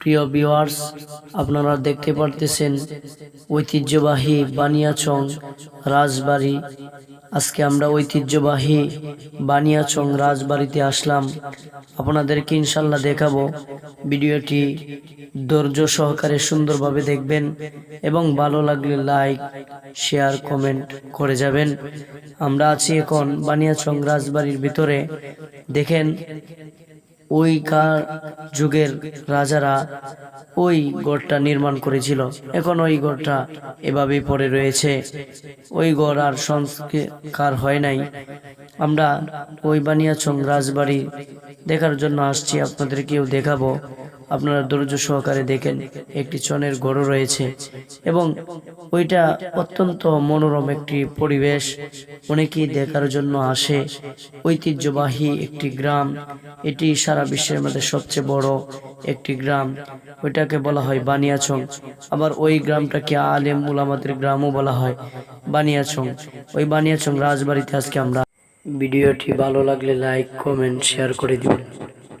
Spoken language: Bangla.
প্রিয় ভিউয়ার্স আপনারা দেখতে পারতেছেন ঐতিহ্যবাহী বানিয়াচং রাজবাড়ি। আজকে আমরা ঐতিহ্যবাহী বানিয়াচং রাজবাড়িতে আসলাম। আপনাদেরকে ইনশাল্লাহ দেখাবো। ভিডিওটি ধৈর্য সহকারে সুন্দরভাবে দেখবেন এবং ভালো লাগলে লাইক শেয়ার কমেন্ট করে যাবেন। আমরা আছি এখন বানিয়াচং রাজবাড়ির ভিতরে। দেখেন ওই কার যুগের রাজারা ওই গড়টা নির্মাণ করেছিল। এখন ওই গড়টা এভাবেই পড়ে রয়েছে। ওই গড় আর সংস্কার হয় নাই। আমরা ওই বানিয়াছং রাজবাড়ি দেখার জন্য আসছি আপনাদেরকেও দেখাবো। আপনারা ধৈর্য সহকারে দেখেন, একটি চনের গড়ও রয়েছে এবং ওইটা অত্যন্ত মনোরম একটি পরিবেশ। অনেকেই দেখার জন্য আসে, ঐতিহ্যবাহী একটি গ্রাম। এটি সারা বিশ্বের মধ্যে সবচেয়ে বড় একটি গ্রাম। ওইটাকে বলা হয় বানিয়াছং আবার ওই গ্রামটাকে আলেম উলামাদের গ্রামও বলা হয় বানিয়াছং ওই বানিয়াছং রাজবাড়িতে আজকে আমরা ভিডিওটি ভালো লাগলে লাইক, কমেন্ট, শেয়ার করে দিবেন।